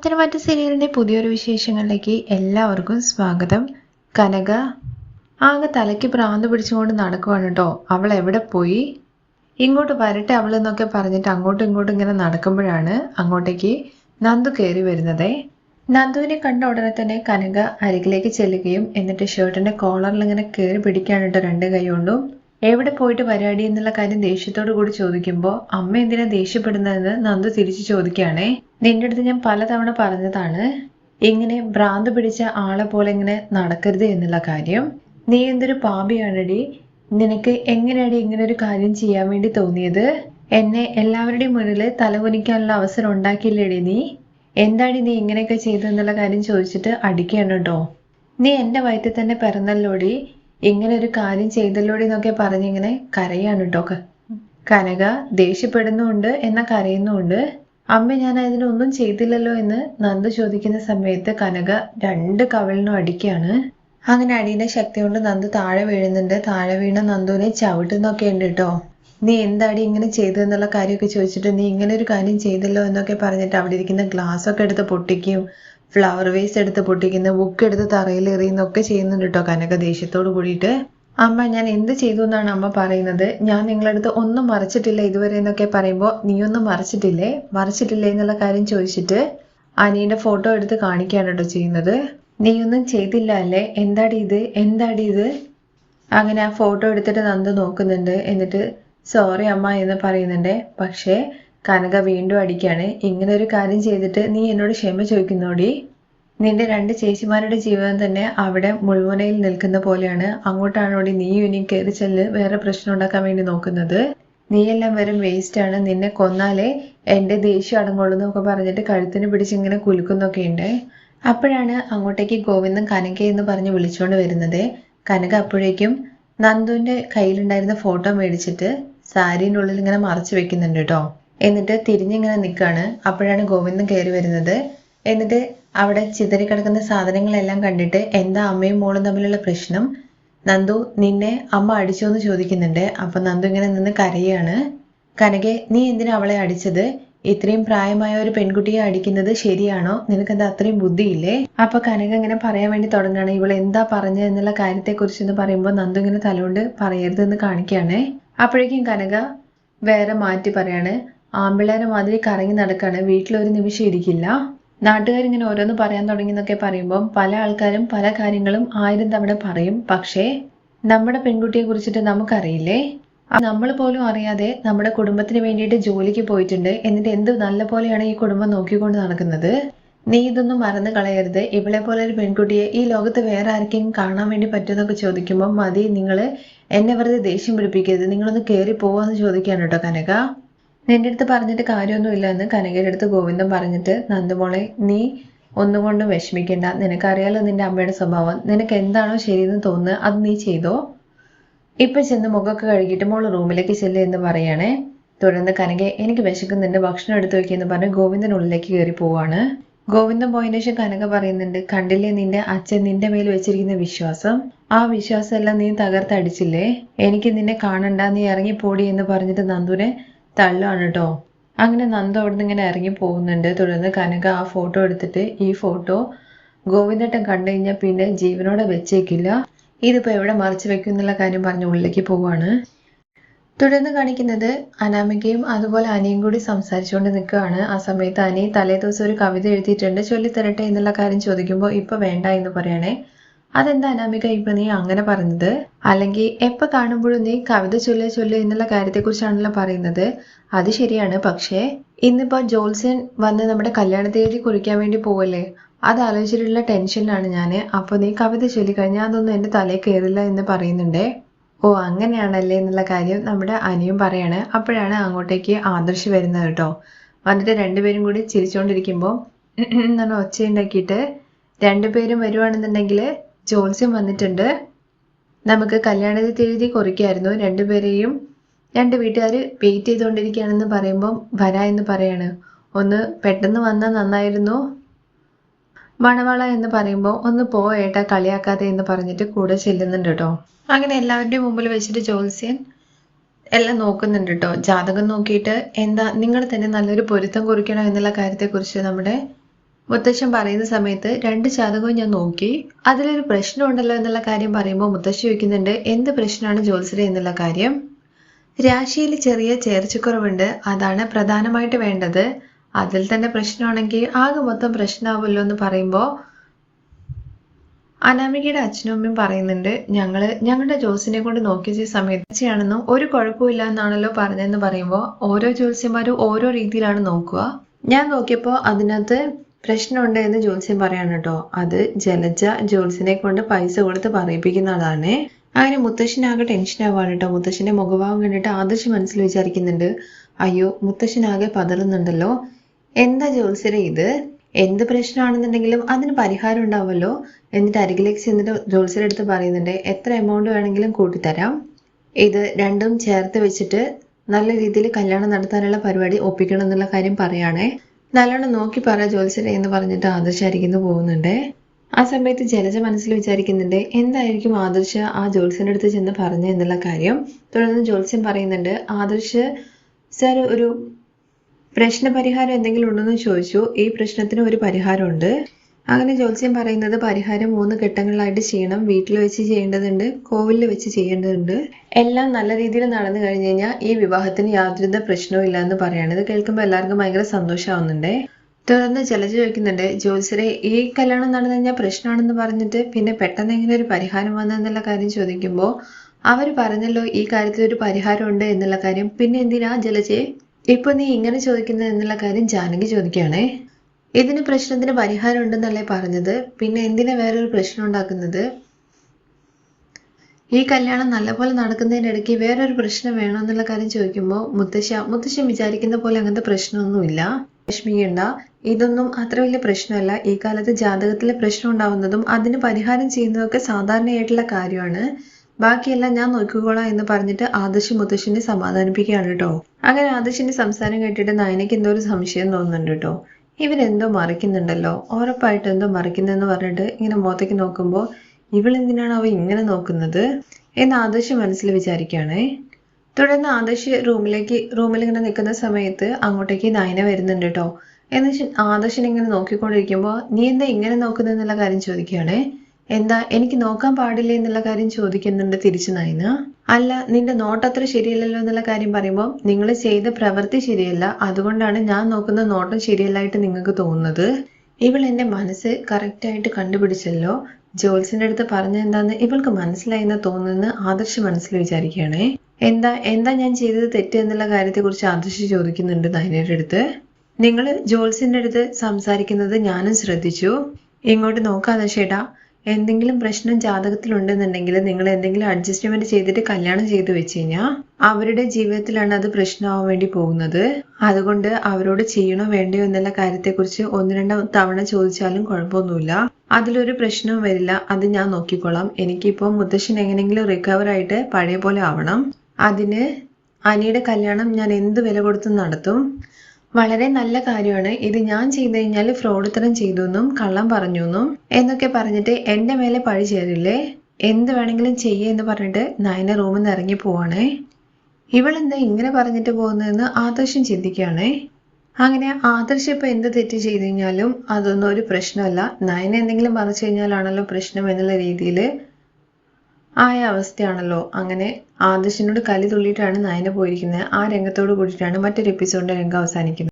പത്തനംതിട്ട സീരിയലിന്റെ പുതിയൊരു വിശേഷങ്ങളിലേക്ക് എല്ലാവർക്കും സ്വാഗതം. കനക ആകെ തലയ്ക്ക് ഭ്രാന്ത് പിടിച്ചുകൊണ്ട് നടക്കുവാണ് കേട്ടോ അവൾ എവിടെ പോയി? ഇങ്ങോട്ട് വരട്ടെ അവൾ എന്നൊക്കെ പറഞ്ഞിട്ട് അങ്ങോട്ടും ഇങ്ങോട്ടും ഇങ്ങനെ നടക്കുമ്പോഴാണ് അങ്ങോട്ടേക്ക് നന്ദു കയറി വരുന്നത്. നന്ദുവിനെ കണ്ട ഉടനെ തന്നെ കനക അരികിലേക്ക് ചെല്ലുകയും എന്നിട്ട് ഷർട്ടിന്റെ കോളറിൽ ഇങ്ങനെ കയറി പിടിക്കാനിട്ട് രണ്ട് കൈ കൊണ്ടും എവിടെ പോയിട്ട് പരിപാടി എന്നുള്ള കാര്യം ദേഷ്യത്തോടു കൂടി ചോദിക്കുമ്പോൾ അമ്മ എന്തിനാ ദേഷ്യപ്പെടുന്നതെന്ന് നന്ദു തിരിച്ചു ചോദിക്കുകയാണേ. നിന്റെ അടുത്ത് ഞാൻ പലതവണ പറഞ്ഞതാണ് ഇങ്ങനെ ഭ്രാന്ത് പിടിച്ച ആളെ പോലെ ഇങ്ങനെ നടക്കരുത് എന്നുള്ള കാര്യം. നീ എന്തൊരു പാപിയാണടി. നിനക്ക് എങ്ങനെയാണ് ഇങ്ങനെ ഒരു കാര്യം ചെയ്യാൻ വേണ്ടി തോന്നിയത്? എന്നെ എല്ലാവരുടെയും മുന്നിൽ തലകുനിക്കാനുള്ള അവസരം ഉണ്ടാക്കിയില്ലേടി നീ? എന്താടി നീ ഇങ്ങനെയൊക്കെ ചെയ്തെന്നുള്ള കാര്യം ചോദിച്ചിട്ട് അടിക്കുകയാണ് കേട്ടോ. നീ എന്റെ വയറ്റിൽ തന്നെ പിറന്നല്ലോടി. ഇങ്ങനെ ഒരു കാര്യം ചെയ്തല്ലോടി എന്നൊക്കെ പറഞ്ഞിങ്ങനെ കരയാണ് കേട്ടോ കനക ദേഷ്യപ്പെടുന്നുണ്ട് എന്ന കരയുന്നുണ്ട്. അമ്മ ഞാൻ അതിനൊന്നും ചെയ്തില്ലല്ലോ എന്ന് നന്ദു ചോദിക്കുന്ന സമയത്ത് കനക രണ്ട് കവിളിനും അടിക്കാണ്. അങ്ങനെ അടിയുടെ ശക്തി കൊണ്ട് നന്ദു താഴെ വീഴുന്നുണ്ട്. താഴെ വീണ നന്ദുവിനെ ചവിട്ടുന്നൊക്കെ ഉണ്ട് കേട്ടോ നീ എന്താടി ഇങ്ങനെ ചെയ്തു എന്നുള്ള കാര്യമൊക്കെ ചോദിച്ചിട്ട് നീ ഇങ്ങനെ ഒരു കാര്യം ചെയ്തല്ലോ എന്നൊക്കെ പറഞ്ഞിട്ട് അവിടെ ഇരിക്കുന്ന ഗ്ലാസ് ഒക്കെ എടുത്ത് പൊട്ടിക്കും. ഫ്ലവർ വേസ്റ്റ് എടുത്ത് പൊട്ടിക്കുന്ന ബുക്ക് എടുത്ത് തറയിൽ എറിയുന്നൊക്കെ ചെയ്യുന്നുണ്ട് കേട്ടോ കനക ദേഷ്യത്തോട് കൂടിയിട്ട്. അമ്മ ഞാൻ എന്ത് ചെയ്തു എന്നാണ് അമ്മ പറയുന്നത്? ഞാൻ നിങ്ങളടുത്ത് ഒന്നും മറച്ചിട്ടില്ല ഇതുവരെ എന്നൊക്കെ പറയുമ്പോൾ നീയൊന്നും മറച്ചിട്ടില്ലേ? മറച്ചിട്ടില്ലേ? എന്നുള്ള കാര്യം ചോദിച്ചിട്ട് അനിയുടെ ഫോട്ടോ എടുത്ത് കാണിക്കുകയാണ് കേട്ടോ ചെയ്യുന്നത്. നീയൊന്നും ചെയ്തില്ല അല്ലേ? എന്താടി ഇത്? എന്താടി ഇത്? അങ്ങനെ ആ ഫോട്ടോ എടുത്തിട്ട് നന്ദു നോക്കുന്നുണ്ട്. എന്നിട്ട് സോറി അമ്മ എന്ന് പറയുന്നുണ്ട്. പക്ഷേ കനക വീണ്ടും അടിക്കാണ്. ഇങ്ങനെ ഒരു കാര്യം ചെയ്തിട്ട് നീ എന്നോട് ക്ഷമ ചോദിക്കുന്നോടി? നിന്റെ രണ്ട് ചേച്ചിമാരുടെ ജീവിതം തന്നെ അവിടെ മുൾമുനയിൽ നിൽക്കുന്ന പോലെയാണ്. അങ്ങോട്ടാണോടി നീ ഇനി കയറി ചെല്ല് വേറെ പ്രശ്നം ഉണ്ടാക്കാൻ വേണ്ടി നോക്കുന്നത്? നീയെല്ലാം വരും വേസ്റ്റ് ആണ്. നിന്നെ കൊന്നാലേ എന്റെ ദേഷ്യം അടങ്ങുള്ളൂ എന്നൊക്കെ പറഞ്ഞിട്ട് കഴുത്തിന് പിടിച്ച് ഇങ്ങനെ കുലുക്കുന്നൊക്കെ ഉണ്ട്. അപ്പോഴാണ് അങ്ങോട്ടേക്ക് ഗോവിന്ദൻ കനക എന്ന് പറഞ്ഞ് വിളിച്ചുകൊണ്ട് വരുന്നത്. കനക അപ്പോഴേക്കും നന്ദുവിന്റെ കയ്യിലുണ്ടായിരുന്ന ഫോട്ടോ മേടിച്ചിട്ട് സാരീന്റെ ഉള്ളിൽ ഇങ്ങനെ മറച്ചു വെക്കുന്നുണ്ട് കേട്ടോ. എന്നിട്ട് തിരിഞ്ഞിങ്ങനെ നിൽക്കുകയാണ് അപ്പോഴാണ് ഗോവിന്ദൻ കയറി വരുന്നത്. എന്നിട്ട് അവിടെ ചിതറിക്കിടക്കുന്ന സാധനങ്ങളെല്ലാം കണ്ടിട്ട് എന്താ അമ്മയും മോളും തമ്മിലുള്ള പ്രശ്നം? നന്ദു നിന്നെ അമ്മ അടിച്ചോ എന്ന് ചോദിക്കുന്നുണ്ട്. അപ്പൊ നന്ദു ഇങ്ങനെ നിന്ന് കരയാണ്. കനകെ നീ എന്തിനാ അവളെ അടിച്ചത്? ഇത്രയും പ്രായമായ ഒരു പെൺകുട്ടിയെ അടിക്കുന്നത് ശരിയാണോ? നിനക്ക് നിനക്കെന്താ അത്രയും ബുദ്ധിയില്ലേ? അപ്പൊ കനക ഇങ്ങനെ പറയാൻ വേണ്ടി തുടങ്ങുകയാണ്. ഇവൾ എന്താ പറഞ്ഞത് എന്നുള്ള കാര്യത്തെക്കുറിച്ച് എന്ന് പറയുമ്പോൾ നന്ദു ഇങ്ങനെ തലകൊണ്ട് പറയരുതെന്ന് കാണിക്കുകയാണേ. അപ്പോഴേക്കും കനക വേറെ മാറ്റി പറയാണ്. ആമ്പിള്ളേരെ മാതിരി കറങ്ങി നടക്കാണ്. വീട്ടിലൊരു നിമിഷം ഇരിക്കില്ല. നാട്ടുകാരിങ്ങനെ ഓരോന്ന് പറയാൻ തുടങ്ങി എന്നൊക്കെ പറയുമ്പോൾ പല ആൾക്കാരും പല കാര്യങ്ങളും ആയിരം തവണ പറയും. പക്ഷേ നമ്മുടെ പെൺകുട്ടിയെ കുറിച്ചിട്ട് നമുക്കറിയില്ലേ? നമ്മൾ പോലും അറിയാതെ നമ്മുടെ കുടുംബത്തിന് വേണ്ടിയിട്ട് ജോലിക്ക് പോയിട്ടുണ്ട്. എന്നിട്ട് എന്ത് നല്ല പോലെയാണ് ഈ കുടുംബം നോക്കിക്കൊണ്ട് നടക്കുന്നത്? നീ ഇതൊന്നും മറന്നു കളയരുത്. ഇവളെ പോലെ ഒരു പെൺകുട്ടിയെ ഈ ലോകത്ത് വേറെ ആർക്കെങ്കിലും കാണാൻ വേണ്ടി പറ്റുമെന്നൊക്കെ ചോദിക്കുമ്പോൾ മതി. നിങ്ങൾ എന്നെ വെറുതെ ദേഷ്യം പിടിപ്പിക്കരുത്. നിങ്ങളൊന്ന് കയറി പോവാന്ന് ചോദിക്കാണ് കേട്ടോ കനക. നിന്റെ അടുത്ത് പറഞ്ഞിട്ട് കാര്യമൊന്നുമില്ല എന്ന് കനകയുടെ അടുത്ത് ഗോവിന്ദൻ പറഞ്ഞിട്ട് നന്ദമോളെ നീ ഒന്നുകൊണ്ടും വിഷമിക്കേണ്ട. നിനക്കറിയാലോ നിന്റെ അമ്മയുടെ സ്വഭാവം. നിനക്ക് എന്താണോ ശരിയെന്ന് തോന്നുന്നത് അത് നീ ചെയ്തോ? ഇപ്പൊ ചെന്ന് മുഖമൊക്കെ കഴുകിയിട്ട് മോൾ റൂമിലേക്ക് ചെല്ലുക എന്ന് പറയണേ. തുടർന്ന് കനകെ എനിക്ക് വിശക്കുന്നുണ്ട് ഭക്ഷണം എടുത്തു വെക്കിയെന്ന് പറഞ്ഞ് ഗോവിന്ദൻ ഉള്ളിലേക്ക് കയറി പോവാണ്. ഗോവിന്ദൻ പോയതിനു ശേഷം കനക പറയുന്നുണ്ട് കണ്ടില്ലേ നിന്റെ അച്ഛൻ നിന്റെ മേൽ വെച്ചിരിക്കുന്ന വിശ്വാസം? ആ വിശ്വാസം എല്ലാം നീ തകർത്തടിച്ചില്ലേ? എനിക്ക് നിന്നെ കാണണ്ട നീ ഇറങ്ങി പോടി എന്ന് പറഞ്ഞിട്ട് നന്ദുനെ തള്ളുകയാണ് കേട്ടോ അങ്ങനെ നന്ദ അവിടുന്ന് ഇങ്ങനെ ഇറങ്ങി പോകുന്നുണ്ട്. തുടർന്ന് കനക ആ ഫോട്ടോ എടുത്തിട്ട് ഈ ഫോട്ടോ ഗോവിന്ദട്ടൻ കണ്ടു കഴിഞ്ഞാൽ പിന്നെ ജീവനോടെ വെച്ചേക്കില്ല. ഇതിപ്പോ എവിടെ മറച്ചു വെക്കും എന്നുള്ള കാര്യം പറഞ്ഞ് ഉള്ളിലേക്ക് പോവാണ്. തുടർന്ന് കാണിക്കുന്നത് അനാമികയും അതുപോലെ അനിയും കൂടി സംസാരിച്ചുകൊണ്ട് നിൽക്കുകയാണ്. ആ സമയത്ത് അനി തലേ ദിവസം ഒരു കവിത എഴുതിയിട്ടുണ്ട്. ചൊല്ലിത്തരട്ടെ എന്നുള്ള കാര്യം ചോദിക്കുമ്പോൾ ഇപ്പൊ വേണ്ട എന്ന് പറയണേ. അതെന്താ അനാമിക ഇപ്പൊ നീ അങ്ങനെ പറഞ്ഞത് അല്ലെങ്കിൽ എപ്പോ കാണുമ്പോഴും നീ കവിത ചൊല്ല ചൊല്ലു എന്നുള്ള കാര്യത്തെക്കുറിച്ചാണല്ലോ പറയുന്നത്. അത് ശരിയാണ്. പക്ഷേ ഇന്നിപ്പോ ജോൽസൻ വന്ന് നമ്മുടെ കല്യാണ തീയതി കുറിക്കാൻ വേണ്ടി പോവല്ലേ? അത് ആലോചിച്ചിട്ടുള്ള ടെൻഷനിലാണ് ഞാൻ അപ്പോൾ നീ കവിത ചൊല്ലിക്കഴിഞ്ഞാൽ അതൊന്നും എന്റെ തലയിൽ കയറില്ല എന്ന് പറയുന്നുണ്ടേ? ഓ അങ്ങനെയാണല്ലേ എന്നുള്ള കാര്യം നമ്മുടെ അനിയും പറയാണ്. അപ്പോഴാണ് അങ്ങോട്ടേക്ക് ആദർശ് വരുന്നത് കേട്ടോ. വന്നിട്ട് രണ്ടുപേരും കൂടി ചിരിച്ചുകൊണ്ടിരിക്കുമ്പോൾ നല്ല ഒച്ചയുണ്ടാക്കിയിട്ട് രണ്ടുപേരും വരുവാണെന്നുണ്ടെങ്കിൽ ജോത്സ്യം വന്നിട്ടുണ്ട്. നമുക്ക് കല്യാണത്തെ തീയതി കുറിക്കായിരുന്നു. രണ്ടുപേരെയും രണ്ട് വീട്ടുകാർ വെയിറ്റ് ചെയ്തുകൊണ്ടിരിക്കുകയാണെന്ന് പറയുമ്പം വരാ എന്ന് പറയാണ്. ഒന്ന് പെട്ടെന്ന് വന്നാൽ നന്നായിരുന്നു. മണവാള എന്ന് പറയുമ്പോൾ ഒന്ന് പോ ഏട്ടാ കളിയാക്കാതെ എന്ന് പറഞ്ഞിട്ട് കൂടെ ചെല്ലുന്നുണ്ട് കേട്ടോ. അങ്ങനെ എല്ലാവരുടെയും മുമ്പിൽ വെച്ചിട്ട് ജോത്സ്യൻ എല്ലാം നോക്കുന്നുണ്ട് കേട്ടോ. ജാതകം നോക്കിയിട്ട് എന്താ നിങ്ങൾ തന്നെ നല്ലൊരു പൊരുത്തം കുറിക്കണം എന്നുള്ള കാര്യത്തെക്കുറിച്ച് നമ്മുടെ മുത്തശ്ശൻ പറയുന്ന സമയത്ത് രണ്ട് ജാതകവും ഞാൻ നോക്കി. അതിലൊരു പ്രശ്നം ഉണ്ടല്ലോ എന്നുള്ള കാര്യം പറയുമ്പോൾ മുത്തശ്ശി ചോദിക്കുന്നുണ്ട് എന്ത് പ്രശ്നമാണ് ജ്യോത്സര എന്നുള്ള കാര്യം? രാശിയിൽ ചെറിയ ചേർച്ചക്കുറവുണ്ട്. അതാണ് പ്രധാനമായിട്ട് വേണ്ടത്. അതിൽ തന്നെ പ്രശ്നമാണെങ്കിൽ ആകെ മൊത്തം പ്രശ്നമാവുമല്ലോ എന്ന് പറയുമ്പോൾ അനാമികയുടെ അച്ഛനും അമ്മയും പറയുന്നുണ്ട് ഞങ്ങൾ ഞങ്ങളുടെ ജോസിനെ കൊണ്ട് നോക്കിയ സമയത്താണെന്നും ഒരു കുഴപ്പമില്ല എന്നാണല്ലോ പറഞ്ഞതെന്ന് പറയുമ്പോൾ ഓരോ ജോത്സ്യന്മാരും ഓരോ രീതിയിലാണ് നോക്കുക. ഞാൻ നോക്കിയപ്പോൾ അതിനകത്ത് പ്രശ്നമുണ്ട് എന്ന് ജോത്സ്യം പറയാണ് കേട്ടോ. അത് ജലജ ജോത്സ്യനെ കൊണ്ട് പൈസ കൊടുത്ത് പറയിപ്പിക്കുന്നതാണ് അങ്ങനെ മുത്തശ്ശനാകെ ടെൻഷൻ ആവാണ് കേട്ടോ. മുത്തശ്ശന്റെ മുഖഭാവം കണ്ടിട്ട് ആദർശ് മനസ്സിൽ വിചാരിക്കുന്നുണ്ട് അയ്യോ മുത്തശ്ശനാകെ പതറുന്നുണ്ടല്ലോ. എന്താ ജോത്സ്യരെ ഇത്? എന്ത് പ്രശ്നമാണെന്നുണ്ടെങ്കിലും അതിന് പരിഹാരം ഉണ്ടാവുമല്ലോ? എന്നിട്ട് അരികിലേക്ക് ചെന്നിട്ട് ജോത്സ്യരെ അടുത്ത് പറയുന്നുണ്ട് എത്ര എമൗണ്ട് വേണമെങ്കിലും കൂട്ടിത്തരാം. ഇത് രണ്ടും ചേർത്ത് വെച്ചിട്ട് നല്ല രീതിയിൽ കല്യാണം നടത്താനുള്ള പരിപാടി ഒപ്പിക്കണം എന്നുള്ള കാര്യം പറയുകയാണേ നല്ലോണം നോക്കി പറ ജ്യോത്സ്യരെ എന്ന് പറഞ്ഞിട്ട് ആദർശ അരികിന്ന് പോകുന്നുണ്ട്. ആ സമയത്ത് ജലജ മനസ്സിൽ വിചാരിക്കുന്നുണ്ട് എന്തായിരിക്കും ആദർശ ആ ജോത്സ്യന്റെ അടുത്ത് ചെന്ന് പറഞ്ഞു എന്നുള്ള കാര്യം. തുടർന്ന് ജോത്സ്യൻ പറയുന്നുണ്ട് ആദർശ് സർ ഒരു പ്രശ്നപരിഹാരം എന്തെങ്കിലും ഉണ്ടെന്ന് ചോദിച്ചു. ഈ പ്രശ്നത്തിന് ഒരു പരിഹാരമുണ്ട്. അങ്ങനെ ജ്യോത്സ്യം പറയുന്നത് പരിഹാരം മൂന്ന് ഘട്ടങ്ങളായിട്ട് ചെയ്യണം. വീട്ടിൽ വെച്ച് ചെയ്യേണ്ടതുണ്ട് കോവിലിൽ വെച്ച് ചെയ്യേണ്ടതുണ്ട്. എല്ലാം നല്ല രീതിയിൽ നടന്നു കഴിഞ്ഞു കഴിഞ്ഞാൽ ഈ വിവാഹത്തിന് യാതൊരു പ്രശ്നവും ഇല്ല എന്ന് പറയാണ്. ഇത് കേൾക്കുമ്പോൾ എല്ലാവർക്കും ഭയങ്കര സന്തോഷമാവുന്നുണ്ട്. തുടർന്ന് ജലജ ചോദിക്കുന്നുണ്ട് ജ്യോത്സരെ ഈ കല്യാണം നടന്നു കഴിഞ്ഞാൽ പ്രശ്നമാണെന്ന് പറഞ്ഞിട്ട് പിന്നെ പെട്ടെന്ന് എങ്ങനെ ഒരു പരിഹാരം വന്നെന്നുള്ള കാര്യം ചോദിക്കുമ്പോൾ അവർ പറഞ്ഞല്ലോ ഈ കാര്യത്തിൽ ഒരു പരിഹാരം ഉണ്ട് എന്നുള്ള കാര്യം. പിന്നെ എന്തിനാ ജലജയെ? ഇപ്പൊ നീ ഇങ്ങനെ ചോദിക്കുന്നത് എന്നുള്ള കാര്യം ജാനകി ചോദിക്കുകയാണേ. ഇതിന് പ്രശ്നത്തിന് പരിഹാരം ഉണ്ടെന്നല്ലേ പറഞ്ഞത്? പിന്നെ എന്തിനാ വേറൊരു പ്രശ്നം ഉണ്ടാക്കുന്നത്? ഈ കല്യാണം നല്ലപോലെ നടക്കുന്നതിനിടയ്ക്ക് വേറൊരു പ്രശ്നം വേണോ എന്നുള്ള കാര്യം ചോദിക്കുമ്പോൾ മുത്തശ്ശ മുത്തശ്ശൻ വിചാരിക്കുന്ന പോലെ അങ്ങനത്തെ പ്രശ്നമൊന്നുമില്ല. വിഷമിക്കേണ്ട ഇതൊന്നും അത്ര വലിയ പ്രശ്നമല്ല. ഈ കാലത്ത് ജാതകത്തിലെ പ്രശ്നം ഉണ്ടാവുന്നതും അതിന് പരിഹാരം ചെയ്യുന്നതൊക്കെ സാധാരണയായിട്ടുള്ള കാര്യമാണ്. ബാക്കിയെല്ലാം ഞാൻ നോക്കിക്കോളാം എന്ന് പറഞ്ഞിട്ട് ആദർശ് മുത്തശ്ശിനെ സമാധാനിപ്പിക്കുകയാണ് കേട്ടോ. അങ്ങനെ ആദർശിന്റെ സംസാരം കേട്ടിട്ട് നയനയ്ക്ക് എന്തോ ഒരു സംശയം തോന്നുന്നുണ്ട് കേട്ടോ. ഇവരെന്തോ മറിക്കുന്നുണ്ടല്ലോ. ഉറപ്പായിട്ട് എന്തോ മറിക്കുന്നെന്ന് പറഞ്ഞിട്ട് ഇങ്ങനെ മുഖത്തേക്ക് നോക്കുമ്പോൾ ഇവളെന്തിനാണ് അവ ഇങ്ങനെ നോക്കുന്നത്? എന്ന് ആദർശ് മനസ്സിൽ വിചാരിക്കുകയാണേ. തുടർന്ന് ആദർശ് റൂമിലേക്ക് റൂമിൽ ഇങ്ങനെ നിൽക്കുന്ന സമയത്ത് അങ്ങോട്ടേക്ക് നയന വരുന്നുണ്ട് കേട്ടോ. എന്ന് ആദർശിനെ ഇങ്ങനെ നോക്കിക്കൊണ്ടിരിക്കുമ്പോൾ നീ എന്താ ഇങ്ങനെ നോക്കുന്നതെന്നുള്ള കാര്യം ചോദിക്കുകയാണേ. എന്താ എനിക്ക് നോക്കാൻ പാടില്ലേ എന്നുള്ള കാര്യം ചോദിക്കുന്നുണ്ട് തിരിച്ചു നയന അല്ല നിന്റെ നോട്ടത്ര ശരിയല്ലല്ലോ എന്നുള്ള കാര്യം പറയുമ്പോൾ നിങ്ങൾ ചെയ്ത പ്രവൃത്തി ശരിയല്ല. അതുകൊണ്ടാണ് ഞാൻ നോക്കുന്ന നോട്ടം ശരിയല്ലായിട്ട് നിങ്ങൾക്ക് തോന്നുന്നത്. ഇവൾ എന്റെ മനസ്സ് കറക്റ്റായിട്ട് കണ്ടുപിടിച്ചല്ലോ. ജോൽസിന്റെ അടുത്ത് പറഞ്ഞ എന്താന്ന് ഇവൾക്ക് മനസ്സിലായി എന്ന് തോന്നുന്നു ആദർശ് മനസ്സിൽ വിചാരിക്കുകയാണേ. എന്താ എന്താ ഞാൻ ചെയ്തത് തെറ്റ് എന്നുള്ള കാര്യത്തെക്കുറിച്ച് ആദർശ് ചോദിക്കുന്നുണ്ട് നയനയുടെ അടുത്ത്. നിങ്ങൾ ജോൽസിന്റെ അടുത്ത് സംസാരിക്കുന്നത് ഞാനും ശ്രദ്ധിച്ചു. ഇങ്ങോട്ട് നോക്കാതെ ചേട്ടാ എന്തെങ്കിലും പ്രശ്നം ജാതകത്തിലുണ്ടെന്നുണ്ടെങ്കിൽ നിങ്ങൾ എന്തെങ്കിലും അഡ്ജസ്റ്റ്മെന്റ് ചെയ്തിട്ട് കല്യാണം ചെയ്തു വെച്ച് കഴിഞ്ഞാൽ അവരുടെ ജീവിതത്തിലാണ് അത് പ്രശ്നമാവാൻ വേണ്ടി പോകുന്നത്. അതുകൊണ്ട് അവരോട് ചെയ്യണോ വേണ്ടയോ എന്നുള്ള കാര്യത്തെക്കുറിച്ച് ഒന്ന് രണ്ട് തവണ ചോദിച്ചാലും കുഴപ്പമൊന്നുമില്ല. അതിലൊരു പ്രശ്നവും വരില്ല. അത് ഞാൻ നോക്കിക്കോളാം. എനിക്കിപ്പോൾ മുത്തശ്ശൻ എങ്ങനെയെങ്കിലും റിക്കവർ ആയിട്ട് പഴയ പോലെ ആവണം. അതിന് അനിയുടെ കല്യാണം ഞാൻ എന്ത് വില കൊടുത്തും നടത്തും? വളരെ നല്ല കാര്യമാണ്. ഇത് ഞാൻ ചെയ്തു കഴിഞ്ഞാൽ ഫ്രോഡുത്തരം ചെയ്തു എന്നും കള്ളം പറഞ്ഞു എന്നും എന്നൊക്കെ പറഞ്ഞിട്ട് എന്റെ മേലെ പഴി ചേരില്ലേ? എന്ത് വേണമെങ്കിലും എന്ന് പറഞ്ഞിട്ട് നയന റൂമിൽ നിന്ന് ഇറങ്ങി പോവാണേ. ഇവളെന്താ ഇങ്ങനെ പറഞ്ഞിട്ട് പോകുന്നതെന്ന് ആദർശം ചിന്തിക്കുകയാണേ. അങ്ങനെ ആദർശം ഇപ്പൊ എന്ത് തെറ്റ് ചെയ്തു കഴിഞ്ഞാലും അതൊന്നും ഒരു പ്രശ്നമല്ല. നയന എന്തെങ്കിലും മറിച്ചു കഴിഞ്ഞാലാണല്ലോ പ്രശ്നം എന്നുള്ള രീതിയിൽ ആയ അവസ്ഥയാണല്ലോ. അങ്ങനെ ആദർശിനോട് കലി തുള്ളിയിട്ടാണ് നയന പോയിരിക്കുന്നത്. ആ രംഗത്തോട് കൂടിയിട്ടാണ് മറ്റൊരു എപ്പിസോഡിന്റെ രംഗം അവസാനിക്കുന്നത്.